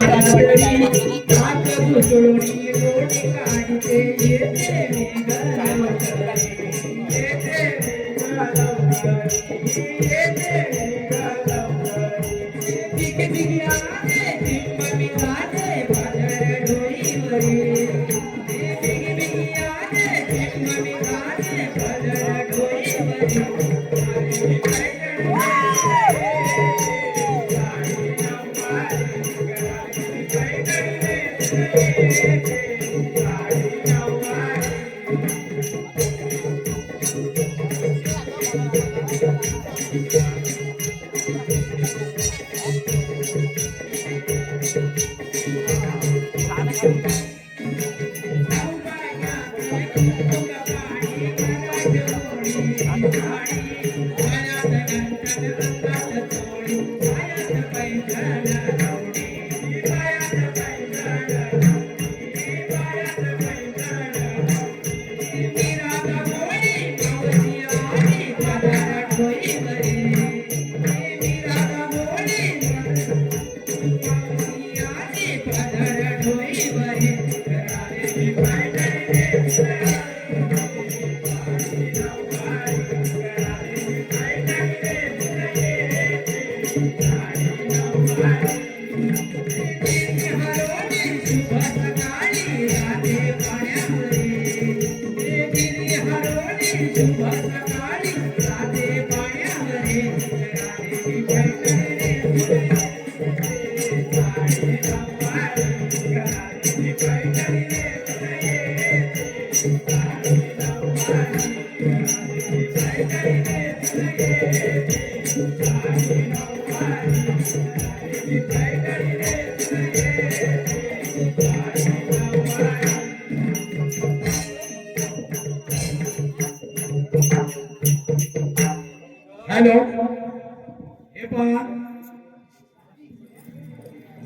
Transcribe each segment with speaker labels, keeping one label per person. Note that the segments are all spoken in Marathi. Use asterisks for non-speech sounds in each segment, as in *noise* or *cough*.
Speaker 1: చూడని రోటి కాడితే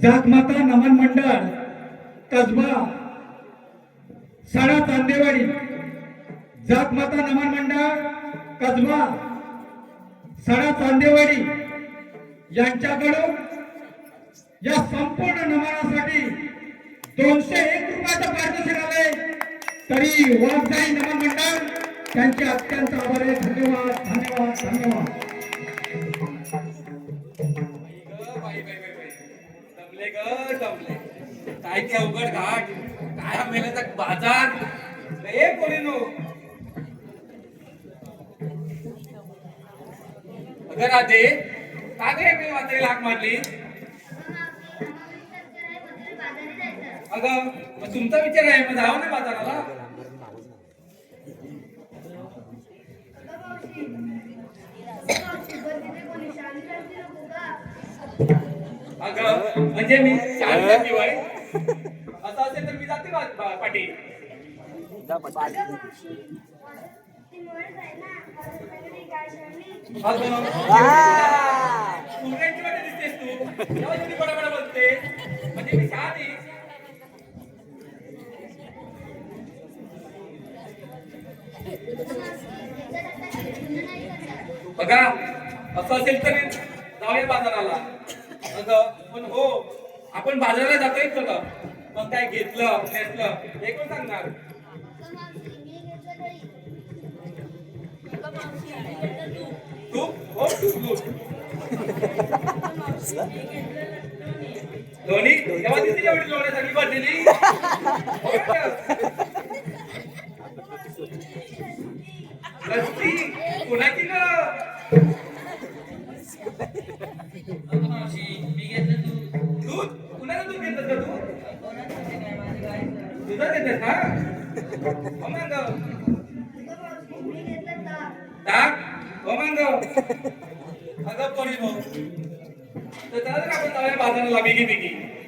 Speaker 1: जातमाता नमन मंडळ कसबा साडा चांदेवाडी. जातमाता नमन मंडळ कसबा साडा चांदेवाडी. यांच्याकडून या संपूर्ण नमनासाठी दोनशे एक रुपयाचं पारितोषिक आलंय. तरी वाघजाई नमन मंडळ त्यांचे अत्यंत आभार आहे. धन्यवाद धन्यवाद धन्यवाद.
Speaker 2: काय ते अवघड घाट? काय हा मेल्याचा बाजार? ए पोरीनो. अगर आते का गे मी वात्री लाग मारली? अगं मग तुमचा विचार आहे मग जावं ना बाजाराला? अगं म्हणजे मी शांत दिवाळी असं असेल तर मी जाते वाटे दिसतेस तू. तेव्हा तुम्ही बडबड बोलते. म्हणजे मी शहाणी. बघा असं असेल तर जाऊया बाजाराला. अगं पण हो आपण बाजाराला जातोय सगळं मग काय घेतलं नेसलं? हे कोण सांगणार? हो *laughs* धोनी? तेव्हा दिसली एवढी लोण्या सगळी? भरलेली *laughs* हो का? लस्सी कुणाची ग दूध कुणाचं दूध घेतलं का तू दुधात घेतलं का हो मग ताक हो मग अगं पडी भाऊ तर चला तर आपण जाऊया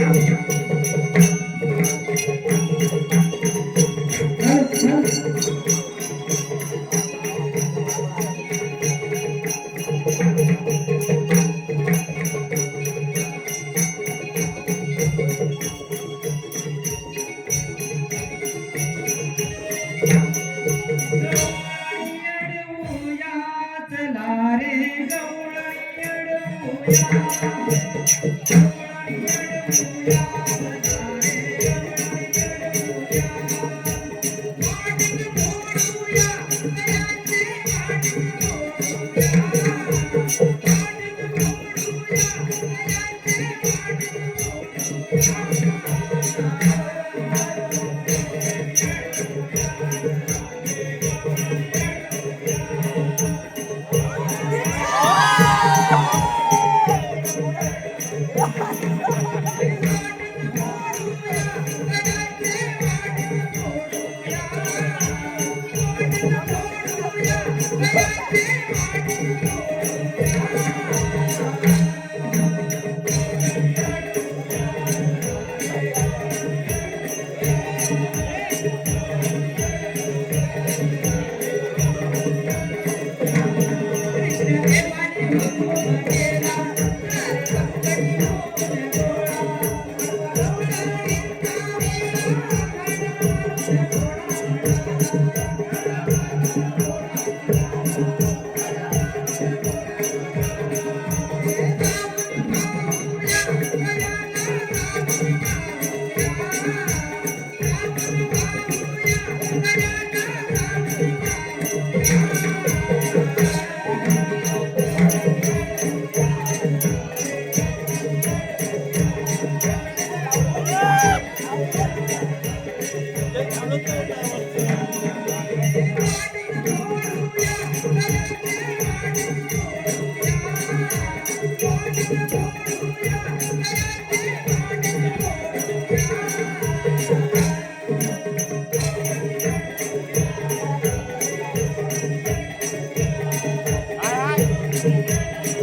Speaker 2: बाजाराला *laughs* बिगी and बिगी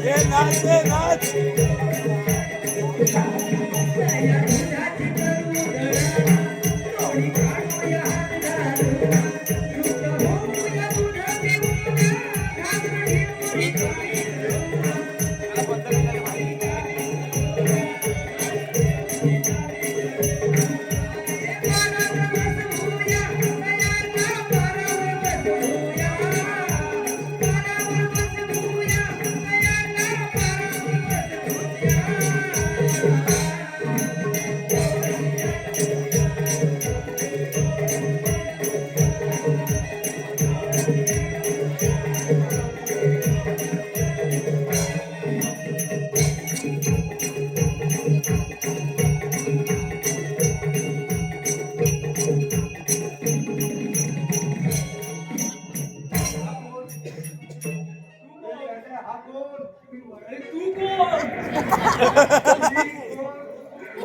Speaker 1: अरे तू कोण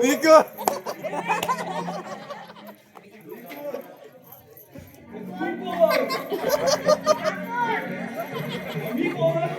Speaker 3: Nico!
Speaker 1: मी कोण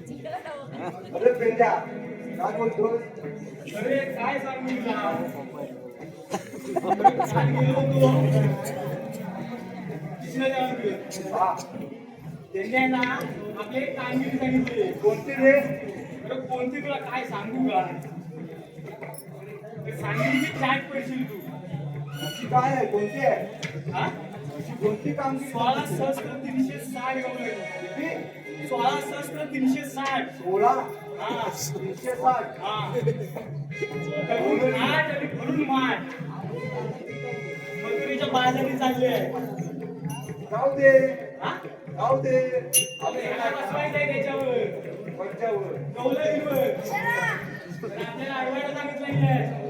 Speaker 4: अरे पेंड्या काय
Speaker 1: अरे काय सांगू? त्यांनी ना आपले कामगिरी सांगितले
Speaker 4: कोणती रे
Speaker 1: कोणते कोणती तुला काय सांगू का
Speaker 4: काय आहे? कोणती कोणती काम
Speaker 1: सोळा सहस्त्र तीनशे साठ
Speaker 4: किती?
Speaker 1: सोळा सहस्त्र तीनशे साठ.
Speaker 4: सोळा? तीनशे साठ?
Speaker 1: भरून माठ. मंत्रीच्या बाजारी चालले आहे.
Speaker 4: जाऊ दे. जाऊ दे.
Speaker 2: त्याच्यावर?
Speaker 4: पंचावर
Speaker 2: गवलं आपल्याला अडवायला सांगितलं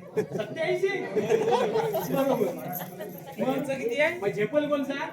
Speaker 5: सत्याऐंशी. *laughs*
Speaker 2: बरोबर मग झेपल कोणता